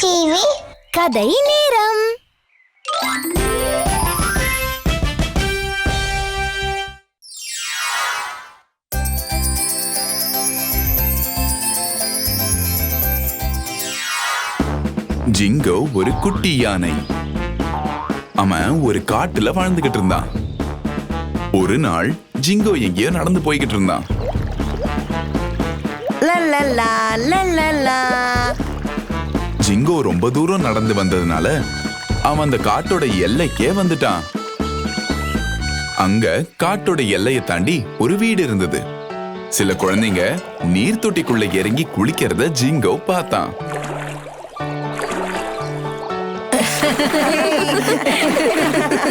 TV கதை நேரம். ஜிங்கோ ஒரு குட்டி யானை. அவன் ஒரு காட்டுல வாழ்ந்துகிட்டு இருந்தான். ஒரு நாள் ஜிங்கோ எங்கேயோ நடந்து போய்கிட்டு இருந்தான். லல்லல்லா. ஜிங்கோ ரொம்ப தூரம் நடந்து வந்ததுனால அவன் அந்த காட்டோட எல்லைக்கே வந்துட்டான். அங்க காட்டோட எல்லையை தாண்டி ஒரு வீடு இருந்தது. சில குழந்தைங்க நீர் தொட்டிக்குள்ள இறங்கி குளிக்கிறத ஜிங்கோ பார்த்தான்.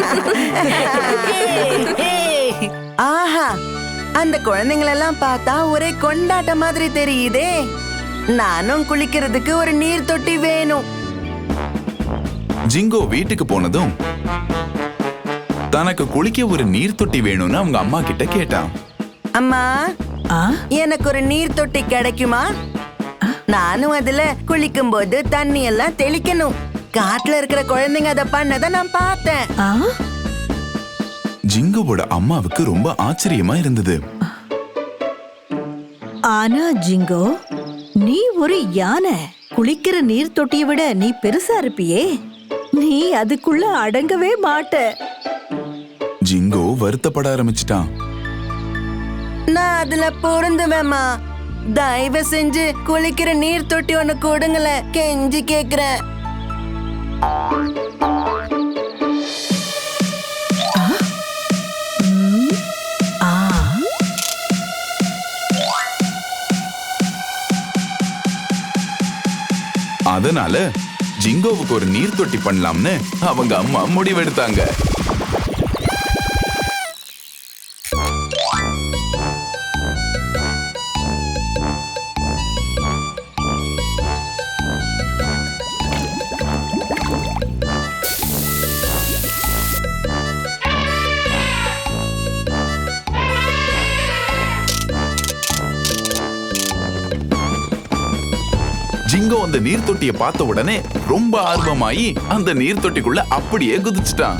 அந்த குழந்தைங்களெல்லாம் பார்த்தா ஒரே கொண்டாட்ட மாதிரி தெரியுதே. நானும் குளிக்கிறதுக்கு ஒரு நீர் தொட்டி வேணும். ஜிங்கோ வீட்டுக்கு போனதும் தனக்கு குளிக்க ஒரு நீர் தொட்டி வேணும்னு அவங்க அம்மா கிட்ட கேட்டான். அம்மா எனக்கு ஒரு நீர் தொட்டி கிடைக்குமா? நானும் அதுல குளிக்கும் போது தண்ணி எல்லாம் தெளிக்கணும். காட்டுல இருக்கிற குழந்தைங்க அதை பண்ணதை நான் பார்த்தேன். ஆ? ஜிங்கோவோட அம்மாவுக்கு ரொம்ப ஆச்சரியமா இருந்தது. ஆனா ஜிங்கோ நீ ஒரு யானை. குளிக்கிற நீர் தொட்டியை விட நீ பெருசா இருப்பியே. நீ அதுக்குள்ள அடங்கவே மாட்ட. ஜிங்கோ வருத்தப்பட ஆரம்பிச்சிட்டான் நான் அதுல பொருந்துவேம்மா. தயவு செஞ்சு குளிக்கிற நீர் தொட்டி ஒண்ணு கொடுங்களேன். கெஞ்சி கேக்குறேன். அதனால ஜிங்கோவுக்கு ஒரு நீர் தொட்டி பண்ணலாம்னு அவங்க அம்மா முடிவெடுத்தாங்க. அந்த நீர் தொட்டியை பார்த்த உடனே ரொம்ப ஆர்வமாயி அந்த நீர் தொட்டிக்குள்ள அப்படியே குதிச்சிட்டான்.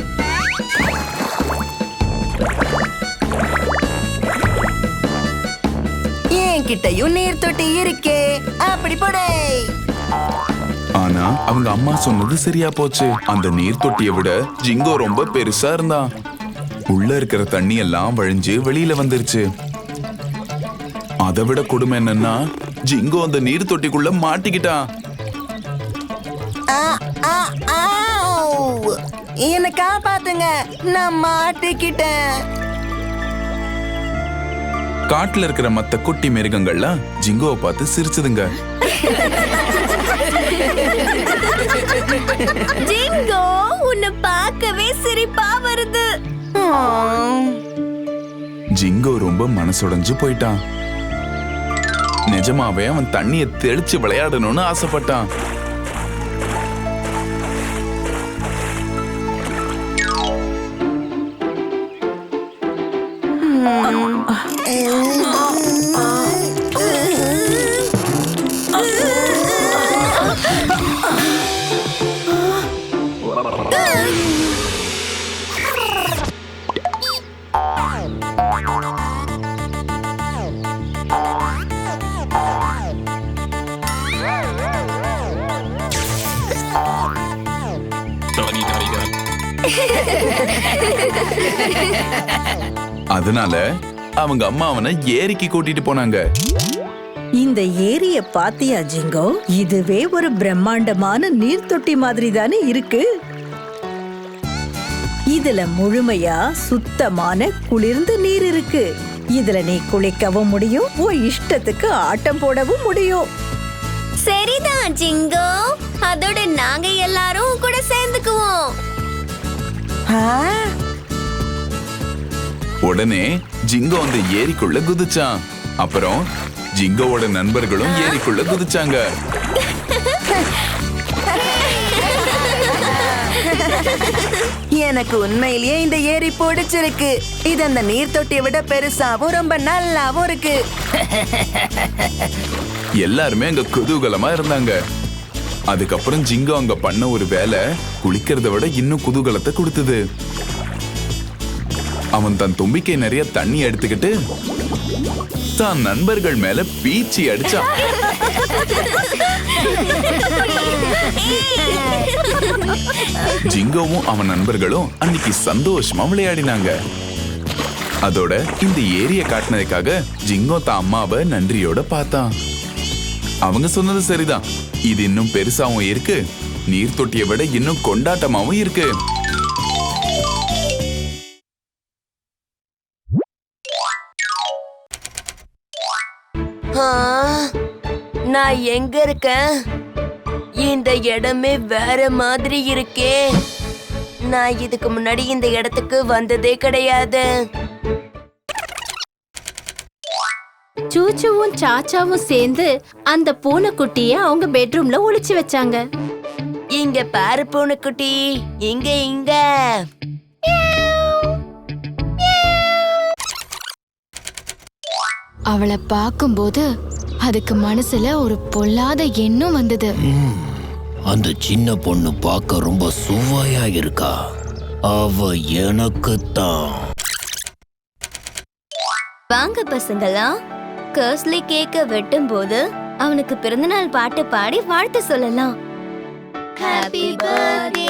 என்கிட்டயும் நீர் தொட்டி இருக்கே. அப்படி போடே. ஆனா அவங்க அம்மா சொன்னது சரியா போச்சு. அந்த நீர் தொட்டியை விட ஜிங்கோ ரொம்ப பெருசா இருந்தான். உள்ள இருக்கிற தண்ணி எல்லாம் வழிஞ்சு வெளியில வந்துருச்சு. அதை விட கொடுமை என்னன்னா ஜிங்கோ அந்த நீர் தொட்டிக்குள்ள மாட்டிக்கிட்டான் ஆ, ஆ, ஆவ். என்னை காப்பாத்துங்க நான் மாட்டிக்கிட்டேன். காட்டுல இருக்கிற மத்த குட்டி மிருகங்கள்லாம் ஜிங்கோவை பார்த்து சிரிச்சுதுங்க. ஜிங்கோ உன்னை பார்க்கவே சிரிப்பா வருது. ஜிங்கோ ரொம்ப மனசுடைஞ்சு போயிட்டான். நிஜமாவே அவன் தண்ணியை தெளிச்சு விளையாடணும்னு ஆசைப்பட்டான். அதனால அவங்க அம்மா அவனை ஏரிக்கு கூட்டிட்டு போனாங்க. இந்த ஏரிய பாத்தியா ஜிங்கோ? இதுவே ஒரு பிரம்மாண்டமான நீர் தொட்டி மாதிரி தானே இருக்கு. இதுல முழுமையா சுத்தமான குளிர்ந்த நீர் இருக்கு. இதுல நீ குளிக்கவும் முடியும் உன் இஷ்டத்துக்கு ஆட்டம் போடவும் முடியும். சரிதான் ஜிங்கோ. அதோட நாங்க எல்லாரும் கூட சேர்ந்துக்குவோம். ஆ, உடனே ஜிங்கோ அந்த ஏரிக்குள்ள குதிச்சான். அப்புறம் ஜிங்கோவோட நண்பர்களும் ஏரிக்குள்ள குதிச்சாங்க. எனக்கு உண்மையிலேயே இந்த ஏரி பிடிச்சிருக்கு. இது அந்த நீர் தொட்டியை விட பெருசாவும் ரொம்ப நல்லாவும் இருக்கு. எல்லாருமே அங்க குதூகலமா இருந்தாங்க. அதுக்கப்புறம் ஜிங்கோ அங்க பண்ண ஒரு வேலை குளிக்கிறத விட இன்னும் குதூகலத்தை கொடுத்தது. அவன் தன் தும்பிக்கை நிறைய தண்ணி எடுத்துக்கிட்டு தான் நண்பர்கள் மேல பீச்சி அடிச்சான் ஜிங்கோவும் அவன் நண்பர்களும் அன்னைக்கு சந்தோஷமா விளையாடினாங்க. அதோட இந்த ஏரிய காட்டினதுக்காக ஜிங்கோ தான் அம்மாவை நன்றியோட பார்த்தான். அவங்க சொன்னது சரிதான். இது இன்னும் பெருசாவும் இருக்கு. நீர் தொட்டியை விட இன்னும் கொண்டாட்டமாவும் இருக்கு. நான் எங்க இருக்கேன்? இந்த இடமே வேற மாதிரி இருக்கே. நான் இதுக்கு முன்னாடி இந்த இடத்துக்கு வந்ததே கிடையாது. சூச்சுவும் சாச்சாவும் சேர்ந்து அந்த பூனைக்குட்டிய அவங்க பெட்ரூம்ல ஒளிச்சு வச்சாங்க. இங்க பாரு பூனைக்குட்டி இங்க இங்க. அவளை பார்க்கும்போது அதுக்கு மனசுல ஒரு பொல்லாத எண்ணம் வந்தது. அந்த சின்ன பொண்ணு பார்க்க ரொம்ப சுவையா இருக்கா. அவ எனக்கு தான் வாங்க பசங்களா கர்ஸ்லி கேக்க வெட்டும் போது அவனுக்கு பிறந்தநாள் பாட்டு பாடி வாழ்த்து சொல்லலாம். Happy birthday